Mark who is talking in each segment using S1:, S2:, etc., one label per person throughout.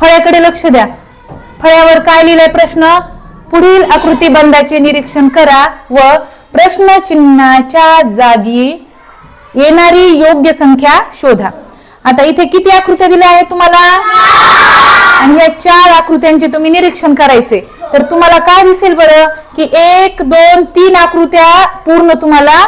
S1: फळ्याकडे लक्ष द्या. फळ्यावर काय लिहिलाय प्रश्न? पुढील आकृती बंदाचे निरीक्षण करा व प्रश्न चिन्हाच्या जागी येणारी योग्य संख्या शोधा. आता इथे किती आकृत्या दिल्या आहेत तुम्हाला? आणि या चार आकृत्यांचे तुम्ही निरीक्षण करायचे. तर तुम्हाला काय दिसेल बरं? की एक दोन तीन आकृत्या पूर्ण तुम्हाला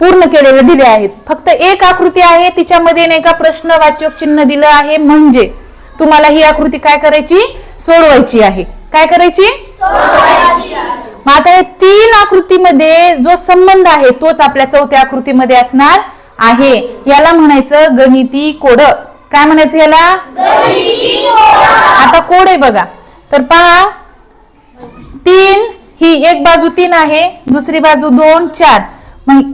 S1: पूर्ण केलेल्या दिल्या आहेत. फक्त एक आकृती आहे तिच्यामध्ये नाही का प्रश्नवाचक चिन्ह दिलं आहे. म्हणजे तुम्हाला ही आकृती काय करायची? सोडवायची आहे. काय करायची? मग आता हे तीन आकृतीमध्ये जो संबंध आहे तोच आपल्या चौथ्या आकृतीमध्ये असणार आहे. याला म्हणायचं गणिती कोड. काय म्हणायचं याला? आता कोड आहे बघा. तर पहा. तीन ही एक बाजू तीन आहे दुसरी बाजू दोन चार. मग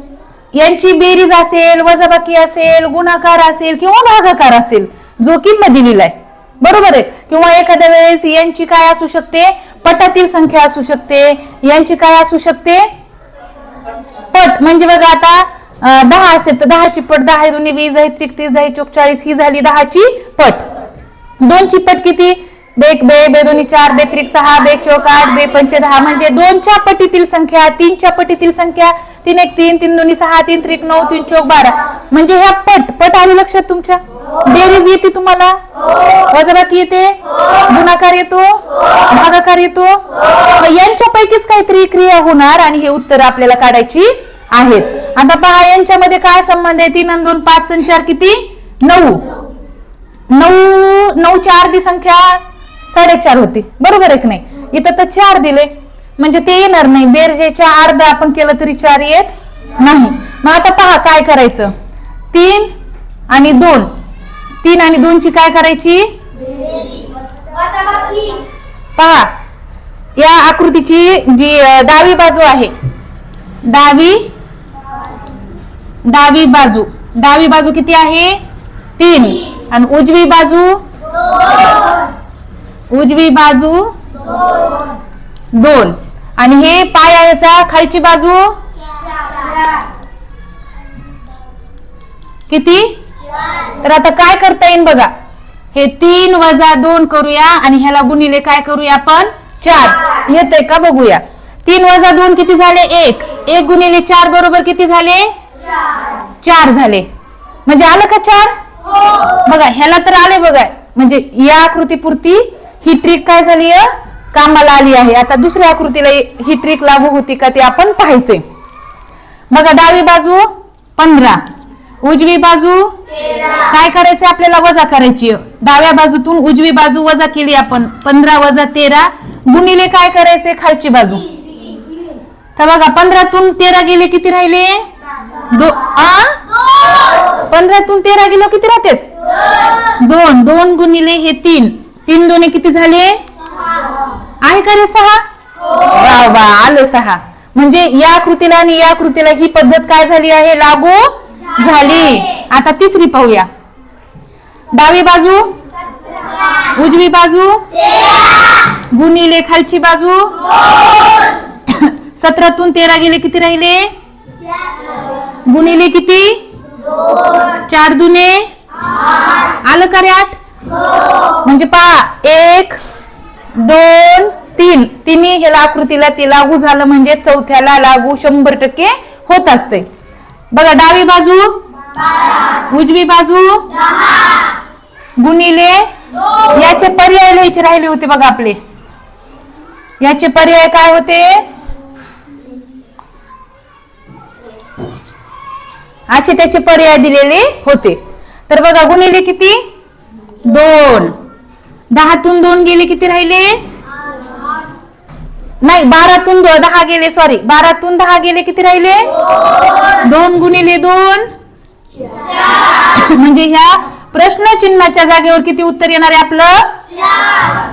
S1: यांची बेरीज असेल वजाबाकी असेल गुणाकार असेल किंवा भागाकार असेल जो किंमत दिलेला आहे. बरोबर आहे. किंवा एखाद्या वेळेस यांची काय असू शकते? पटातील संख्या असू शकते. यांची काय असू शकते? पट. म्हणजे बघा आता दहा असेल तर दहाची पट दहा दोन्ही वीस आहे त्रिक तीस दहा चोक चाळीस ही झाली दहाची पट. दोनची पट किती? बेक बे बे दोन्ही चार बे त्रिक सहा बे चौक आठ बे पंच दहा म्हणजे दोनच्या पटीतील संख्या तीनच्या पटीतील संख्या तीन एक तीन तीन दोन्ही सहा तीन त्रिक नऊ तीन चौक बारा. म्हणजे ह्या पट पट आली लक्षात तुमच्या? बेरीज येते तुम्हाला? वजाबाकी येते? गुणाकार येतो? भागाकार येतो? यांच्यापैकीच काहीतरी क्रिया होणार आणि हे उत्तर आपल्याला काढायची आहेत. आता पहा यांच्यामध्ये काय संबंध आहे? तीन दोन पाच चार किती? नऊ. नऊ नऊ चार दी संख्या साडेचार होती. बरोबर एक नाही? इथं तर चार दिले. म्हणजे ते येणार नाही. बेरजेच्या अर्धा आपण केलं तरी चार येत नाही. मग आता पहा काय करायचं. तीन आणि दोन. तीन आणि दोनची काय करायची? पहा. या आकृतीची जी डावी बाजू आहे. डावी डावी बाजू. डावी बाजू किती आहे? तीन. आणि उजवी बाजू? उजवी बाजू? दोन. आणि हे पायाचा खालची बाजू? किती? तर आता काय करता येईल बघा. हे तीन वजा दोन करूया आणि ह्याला गुणिले काय करूया आपण? चार. येते का? बघूया. तीन वजा दोन किती झाले? एक. एक गुणिले चार बरोबर किती झाले? चार झाले. म्हणजे आलं का चार? बघा ह्याला तर आले बघा. म्हणजे या आकृतीपुरती ही ट्रिक काय झाली कामाला आली आहे. आता दुसऱ्या आकृतीला ही ट्रिक लागू होती का ते आपण पाहायचे. बघा डावी बाजू पंधरा. उजवी बाजू काय करायचं आपल्याला वजा करायची? डाव्या बाजूतून उजवी बाजू वजा केली आपण. पंधरा वजा तेरा गुणिले काय करायचे? खालची बाजू. तर बघा पंधरातून तेरा गेले किती राहिले? दो आ? पंधरातून तेरा गेलो किती राहते दोन. दोन गुणिले हे तीन. तीन दोन्ही किती झाले? आहे का रे सहा? वा वा आलं सहा. म्हणजे या कृतीला आणि या कृतीला ही पद्धत काय झाली आहे? लागू झाली. आता तिसरी पाहूया. डावी बाजू उजवी बाजू गुणिले खालची बाजू. सतरातून तेरा गेले किती राहिले? गुणिले किती? चार दुने. आलं का रे आठ? म्हणजे पहा एक दोन तीन. तिन्ही ह्याला आकृतीला ते लागू झालं म्हणजे चौथ्याला लागू शंभर टक्के होत असते. बघा डावी बाजू. उजवी बाजू. गुणिले. याचे पर्याय लिहायचे राहिले होते बघा आपले. याचे पर्याय काय होते? असे त्याचे पर्याय दिलेले होते. तर बघा गुणिले किती? दोन. दहातून दोन गेले किती राहिले? नाही बारातून दहा गेले सॉरी बारातून दहा गेले किती राहिले? दोन गुणिले दोन. म्हणजे ह्या प्रश्न चिन्हाच्या जागेवर किती उत्तर येणार आहे आपलं?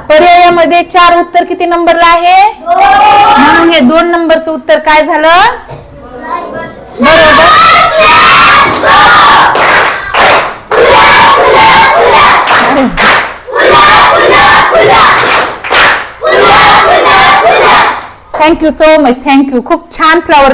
S1: पर्यायामध्ये चार उत्तर किती नंबरला आहे? म्हणून हे दोन नंबरचं उत्तर काय झालं? बरोबर. थँक्यू सो मच थँक्यू खूप छान फ्लॉवर